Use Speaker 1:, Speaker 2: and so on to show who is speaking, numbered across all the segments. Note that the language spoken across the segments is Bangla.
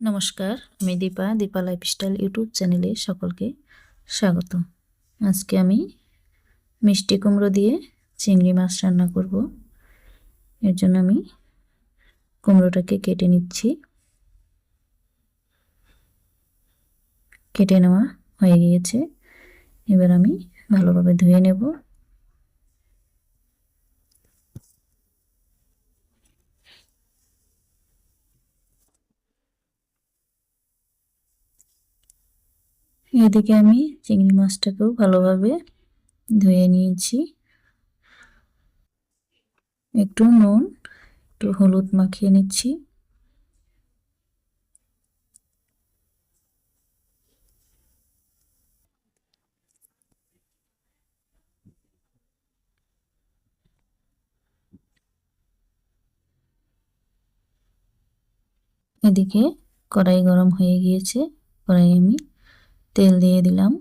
Speaker 1: নমস্কার, আমি দীপা দীপা লাইফস্টাইল ইউটিউব চ্যানেলে সকলকে স্বাগত আজকে আমি মিষ্টি কুমড়ো দিয়ে চিংড়ি মাছ রান্না করব। এর জন্য আমি কুমড়োটাকে কেটে নিচ্ছি। কেটে নেওয়া হয়ে গিয়েছে। এবার আমি ভালোভাবে ধুয়ে নেব। এদিকে আমি চিংড়ি মাছটাকেও ভালোভাবে ধুয়ে নিয়েছি। একটু নুন, একটু হলুদ মাখিয়ে নিচ্ছি। এদিকে কড়াই গরম হয়ে গিয়েছে, কড়াই আমি তেল দিয়ে দিলাম।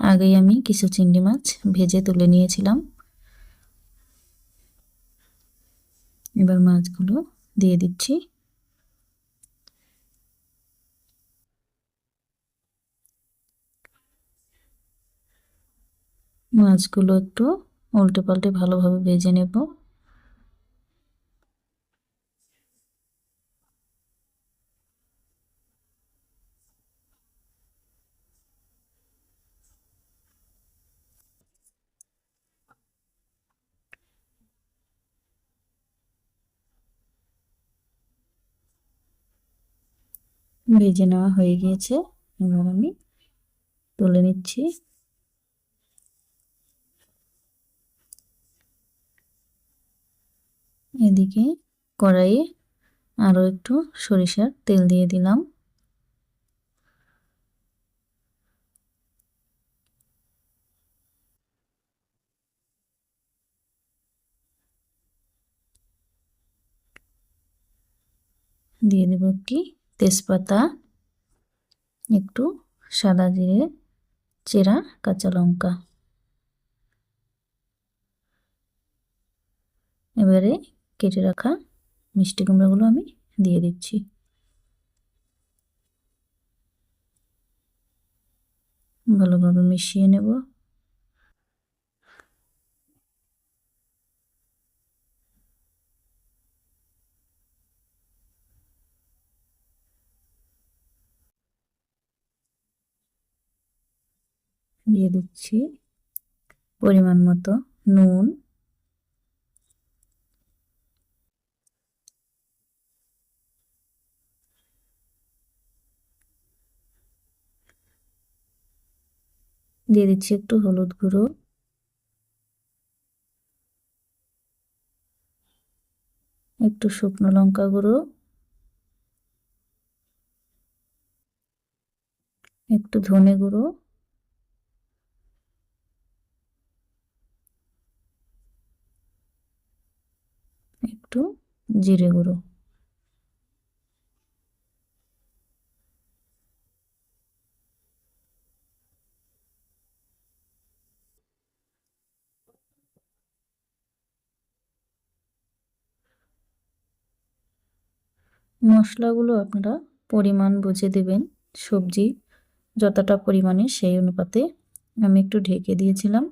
Speaker 1: আগেই আমি কিছু চিংড়ি মাছ ভেজে তুলে নিয়েছিলাম। এবার মাছগুলো দিয়ে দিচ্ছি। মাছগুলো একটু উল্টে পাল্টে ভালোভাবে ভেজে নেব। ভেজে নেওয়া হয়ে গিয়েছে। এবার আমি তুলে নিচ্ছি। এদিকে কড়াইয়ে আরও একটু সরিষার তেল দিয়ে দিলাম। দিয়ে দেব একটি তেজপাতা, একটু সাদা জিরে, চেরা, কাঁচা লঙ্কা। এবারে কেটে রাখা মিষ্টি কুমড়োগুলো আমি দিয়ে দিচ্ছি। ভালোভাবে মিশিয়ে নেব। দিয়ে দিচ্ছি পরিমাণ মতো নুন। দিয়ে দিচ্ছি একটু হলুদ গুঁড়ো। একটু শুকনো লঙ্কা গুঁড়ো। একটু ধনে গুঁড়ো। একটু জিরে গুঁড়ো। মশলাগুলো আপনারা পরিমাণ বুঝে দেবেন, সবজি যতটা পরিমাণে সেই অনুপাতে। আমি একটু ঢেকে দিয়েছিলাম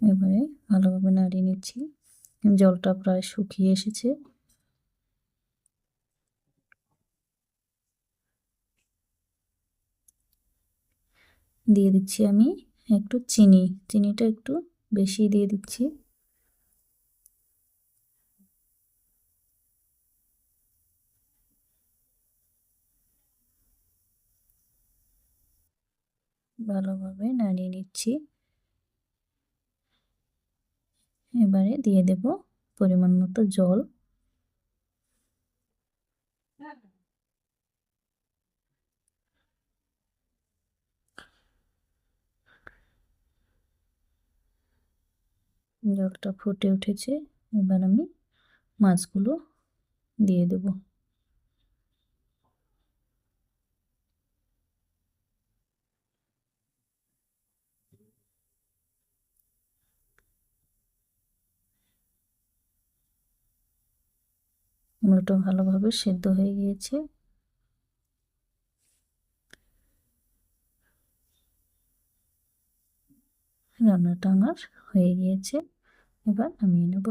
Speaker 1: এবারে ভালোভাবে নাড়িয়ে নিচ্ছি। জলটা প্রায় শুকিয়ে এসেছে। দিয়ে দিচ্ছি আমি একটু চিনি। চিনিটা একটু বেশি দিয়ে দিচ্ছি। ভালোভাবে নাড়িয়ে নিচ্ছি। এবারে দিয়ে দেব পরিমাণ মতো জল। জলটা ফুটে উঠেছে। এবার আমি মাছগুলো দিয়ে দেব। কুমড়োটা ভালোভাবে সেদ্ধ হয়ে গিয়েছে। রান্নাটা আমার হয়ে গিয়েছে। এবার নামিয়ে নেব।